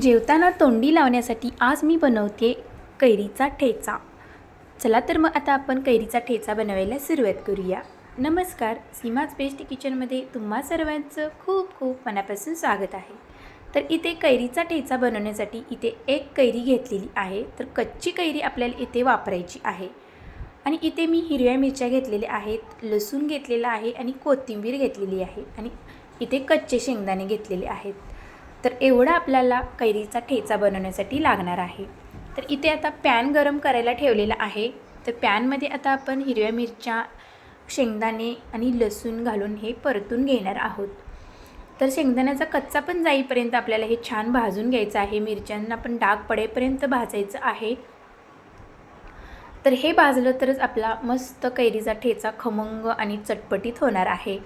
जेवताना तोंडी लावण्यासाठी आज मी बनवते कैरीचा ठेचा. चला तर मग आता आपण कैरीचा ठेचा बनवायला सुरुवात करूया. नमस्कार सीमाज बेस्ट किचनमध्ये तुम्हा सर्वांचं खूप खूप मनापासून स्वागत आहे. तर इथे कैरीचा ठेचा बनवण्यासाठी इथे एक कैरी घेतलेली आहे. तर कच्ची कैरी आपल्याला इथे वापरायची आहे. आणि इथे मी हिरव्या मिरच्या घेतलेल्या आहेत लसूण घेतलेला आहे आणि कोथिंबीर घेतलेली आहे. आणि इथे कच्चे शेंगदाणे घेतलेले आहेत. तर एवढा आपल्याला कैरीचा ठेचा बनवण्यासाठी लागणार आहे. तर इथे आता पॅन गरम करायला ठेवलेला आहे. तर पॅनमध्ये आता आपण हिरव्या मिरच्या शेंगदाणे आणि लसूण घालून हे परतून घेणार आहोत. तर शेंगदाण्याचा कच्चा पण जाईपर्यंत आपल्याला हे छान भाजून घ्यायचं आहे. मिरच्यांना पण डाग पडेपर्यंत भाजायचं आहे. तर हे भाजलं तरच आपला मस्त कैरीचा ठेचा खमंग आणि चटपटीत होणार आहे.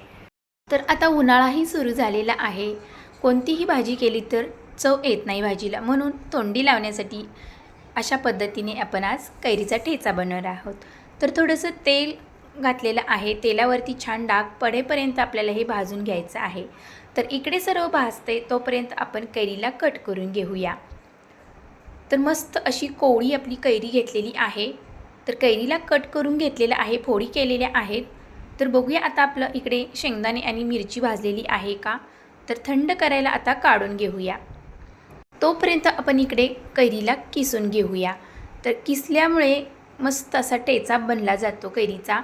तर आता उन्हाळाही सुरू झालेला आहे. कोणतीही भाजी केली तर चव येत नाही भाजीला. म्हणून तोंडी लावण्यासाठी अशा पद्धतीने आपण आज कैरीचा ठेचा बनवणार आहोत. तर थोडंसं तेल घातलेलं आहे. तेलावरती छान डाग पडेपर्यंत आपल्याला हे भाजून घ्यायचं आहे. तर इकडे सर्व भाजते तोपर्यंत आपण कैरीला कट करून घेऊया. तर मस्त अशी कोवळी आपली कैरी घेतलेली आहे. तर कैरीला कट करून घेतलेलं आहे फोडी केलेल्या आहेत. तर बघूया आता आपलं इकडे शेंगदाणे आणि मिरची भाजलेली आहे का? तर थंड करायला आता काढून घेऊया. तोपर्यंत आपण इकडे कैरीला किसून घेऊया. तर किसल्यामुळे मस्त असा टेचा बनला जातो कैरीचा.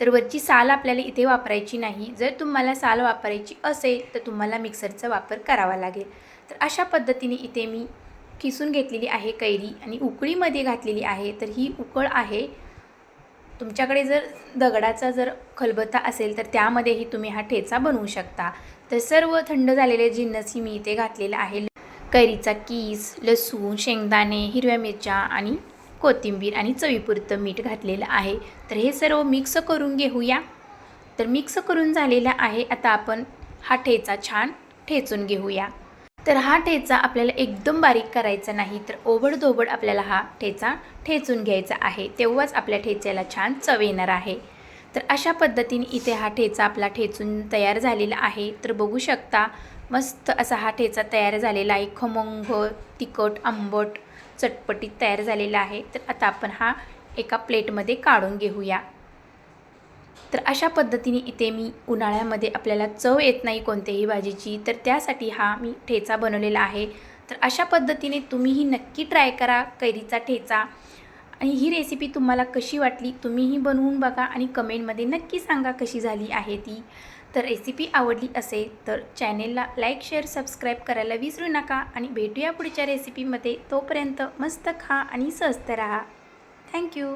तर वरची साल आपल्याला इथे वापरायची नाही. जर तुम्हाला साल वापरायची असेल तर तुम्हाला मिक्सरचा वापर करावा लागेल. तर अशा पद्धतीने इथे मी किसून घेतलेली आहे कैरी आणि उकळीमध्ये घातलेली आहे. तर ही उकळ आहे. तुमच्याकडे जर दगडाचा जर खलबत्ता असेल तर त्यामध्येही तुम्ही हा ठेचा बनवू शकता. तर सर्व थंड झालेले जिन्नसही मी इथे घातलेला आहे कैरीचा कीस लसूण शेंगदाणे हिरव्या मिरच्या आणि कोथिंबीर आणि चवीपुरतं मीठ घातलेलं आहे. तर हे सर्व मिक्स करून घेऊया. तर मिक्स करून झालेला आहे. आता आपण हा ठेचा छान ठेचून घेऊया. तर हा ठेचा आपल्याला एकदम बारीक करायचा नाही तर ओबडधोबड आपल्याला हा ठेचा ठेचून घ्यायचा आहे. तेव्हाच आपल्या ठेच्याला छान चव येणार आहे. तर अशा पद्धतीने इथे हा ठेचा आपला ठेचून तयार झालेला आहे. तर बघू शकता मस्त असा हा ठेचा तयार झालेला आहे. खमंग तिखट आंबट चटपटीत तयार झालेला आहे. तर आता आपण हा एका प्लेटमध्ये काढून घेऊया. तर अशा पद्धतीने इथे मी उन्हाळ्यामध्ये आपल्याला चव येत नाही कोणत्याही भाजीची तर त्यासाठी हा मी ठेचा बनवलेला आहे. तर अशा पद्धतीने तुम्हीही नक्की ट्राय करा कैरीचा ठेचा. आणि ही रेसिपी तुम्हाला कशी वाटली तुम्हीही बनवून बघा आणि कमेंटमध्ये नक्की सांगा कशी झाली आहे ती. तर रेसिपी आवडली असेल तर चॅनेलला लाईक शेअर सबस्क्राईब करायला विसरू नका आणि भेटूया पुढच्या रेसिपीमध्ये. तोपर्यंत मस्त खा आणि स्वस्त राहा. थँक्यू.